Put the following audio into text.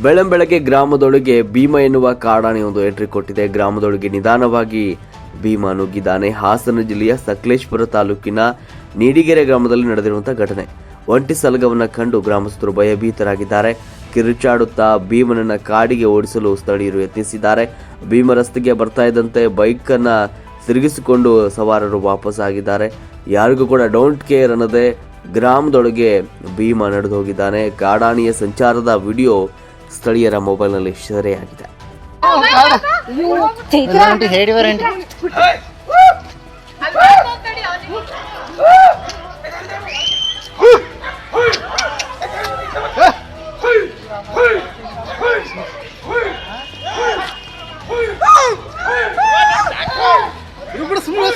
ಬೆಳಂಬೆಳಗ್ಗೆ ಗ್ರಾಮದೊಳಗೆ ಭೀಮ ಎನ್ನುವ ಕಾಡಾನೆಯೊಂದು ಎಂಟ್ರಿ ಕೊಟ್ಟಿದೆ. ಗ್ರಾಮದೊಳಗೆ ನಿಧಾನವಾಗಿ ಭೀಮ ನುಗ್ಗಿದ್ದಾನೆ. ಹಾಸನ ಜಿಲ್ಲೆಯ ಸಕಲೇಶ್ವರ ತಾಲೂಕಿನ ನೀಡಿಗೆರೆ ಗ್ರಾಮದಲ್ಲಿ ನಡೆದಿರುವಂತಹ ಘಟನೆ. ಒಂಟಿ ಸಲಗವನ್ನು ಕಂಡು ಗ್ರಾಮಸ್ಥರು ಭಯಭೀತರಾಗಿದ್ದಾರೆ. ಕಿರುಚಾಡುತ್ತಾ ಭೀಮನನ್ನ ಕಾಡಿಗೆ ಓಡಿಸಲು ಸ್ಥಳೀಯರು ಯತ್ನಿಸಿದ್ದಾರೆ. ಭೀಮ ರಸ್ತೆಗೆ ಬರ್ತಾ ಇದ್ದಂತೆ ಬೈಕನ್ನ ತಿರುಗಿಸಿಕೊಂಡು ಸವಾರರು ವಾಪಸ್ ಆಗಿದ್ದಾರೆ. ಯಾರಿಗೂ ಕೂಡ ಡೋಂಟ್ ಕೇರ್ ಅನ್ನದೆ ಗ್ರಾಮದೊಳಗೆ ಭೀಮ ನಡೆದು ಹೋಗಿದ್ದಾನೆ ಕಾಡಾಣಿಯ ಸಂಚಾರದ ವಿಡಿಯೋ ಸ್ಥಳೀಯರ ಮೊಬೈಲ್ನಲ್ಲಿ ಸೆರೆಯಾಗಿದೆ. Hey! ಸುಮ್ಮನೆ